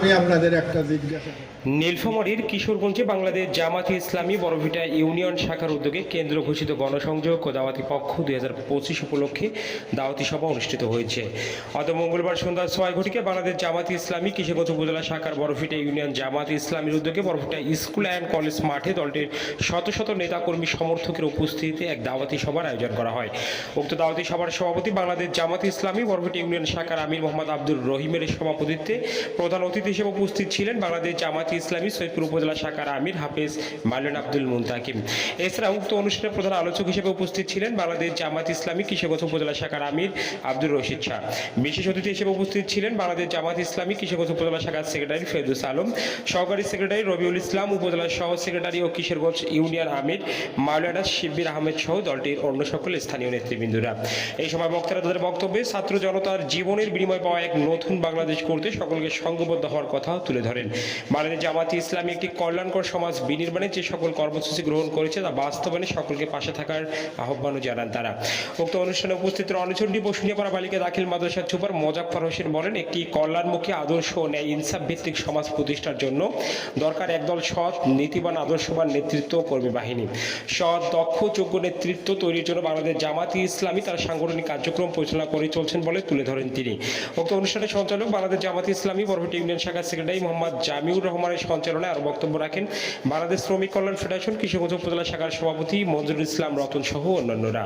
আমি নীলফামারীর কিশোরগঞ্জে বাংলাদেশ জামাতি ইসলামী বড়ভিটা ইউনিয়ন শাখার উদ্যোগে কেন্দ্র ঘোষিত গণসংযোগ ও দাওয়াতি পক্ষ দুই হাজার পঁচিশ উপলক্ষে দাওয়াতি সভা অনুষ্ঠিত হয়েছে। অত মঙ্গলবার সন্ধ্যা ছয় ঘটিকে বাংলাদেশ জামাতি ইসলামী কিশোরগঞ্জ উপজেলা শাখার বড়ভিটা ইউনিয়ন জামাতি ইসলামীর উদ্যোগে বড়ভিটা স্কুল অ্যান্ড কলেজ মাঠে দলটির শত শত নেতাকর্মী সমর্থকের উপস্থিতিতে এক দাওয়াতি সভার আয়োজন করা হয়। উক্ত দাওয়াতি সভার সভাপতি বাংলাদেশ জামাতি ইসলামী বরভেটি ইউনিয়ন শাখার আমির মোহাম্মদ আব্দুর রহিমের সভাপতিত্বে প্রধান অতিথি হিসেবে উপস্থিত ছিলেন বাংলাদেশ জামাতি ইসলামী সৈয়দপুর উপজেলা শাখার আমির হাফেজ মালিন আব্দুল মুন্তাকিম। এছাড়া উক্ত অনুষ্ঠানে প্রধান আলোচক হিসেবে উপস্থিত ছিলেন বাংলাদেশ জামাত ইসলামী কিশোরগঞ্জ উপজেলা শাখার আমির আব্দুর রশিদ শাহ। বিশেষ অতিথি হিসেবে উপস্থিত ছিলেন বাংলাদেশ জামাত ইসলামী কিশোরগঞ্জ উপজেলা শাখার সেক্রেটারি ফেরদুস আলম, সহকারী সেক্রেটারি রবিউল ইসলাম, উপজেলা সহ সেক্রেটারি ও কিশোরগঞ্জ ইউনিয়ন আমির মাওলানা শিবির আহমেদ সহ দলটির অন্য সকল স্থানীয় নেতৃবৃন্দরা। এই সময় বক্তারা তাদের বক্তব্যে ছাত্র জনতার জীবনের বিনিময় পাওয়া এক নতুন বাংলাদেশ করতে সকলকে সংঘবদ্ধ হওয়ার কথা তুলে ধরেন। বাংলাদেশ জামাতি ইসলামী একটি কল্যাণকর সমাজ বিনির্মাণে যে সকল কর্মসূচি গ্রহণ করেছে তা বাস্তবায়নে সকলকে পাশে থাকার আহ্বানও জানান তারা। উক্ত অনুষ্ঠানে উপস্থিত রণচণ্ডী বসুনিয়াপাড়া বালিকা দাখিল মাদ্রাসার সুপার মোজাফর হোসেন বলেন, একটি কল্যাণমুখী আদর্শ ও ন্যায় ইনসাফ ভিত্তিক সমাজ প্রতিষ্ঠার জন্য দরকার একদল সৎ, নীতিবান, আদর্শবান নেতৃত্ব কর্মী বাহিনী। সৎ, দক্ষ, যোগ্য নেতৃত্ব তৈরির জন্য বাংলাদেশ জামাতি ইসলামী তার সাংগঠনিক কার্যক্রম পরিচালনা করে চলছেন বলে তুলে ধরেন তিনি। উক্ত অনুষ্ঠানের সঞ্চালক বাংলাদেশ জামাতি ইসলামী বরভটি ইউনিয়ন শাখার সেক্রেটারি মোহাম্মদ জামিউর রহমানের সঞ্চালনায় আরও বক্তব্য রাখেন বাংলাদেশ শ্রমিক কল্যাণ ফেডারেশন কৃষকগঞ্জ উপজেলা শাখার সভাপতি মঞ্জুরুল ইসলাম রতন সহ অন্যান্যরা।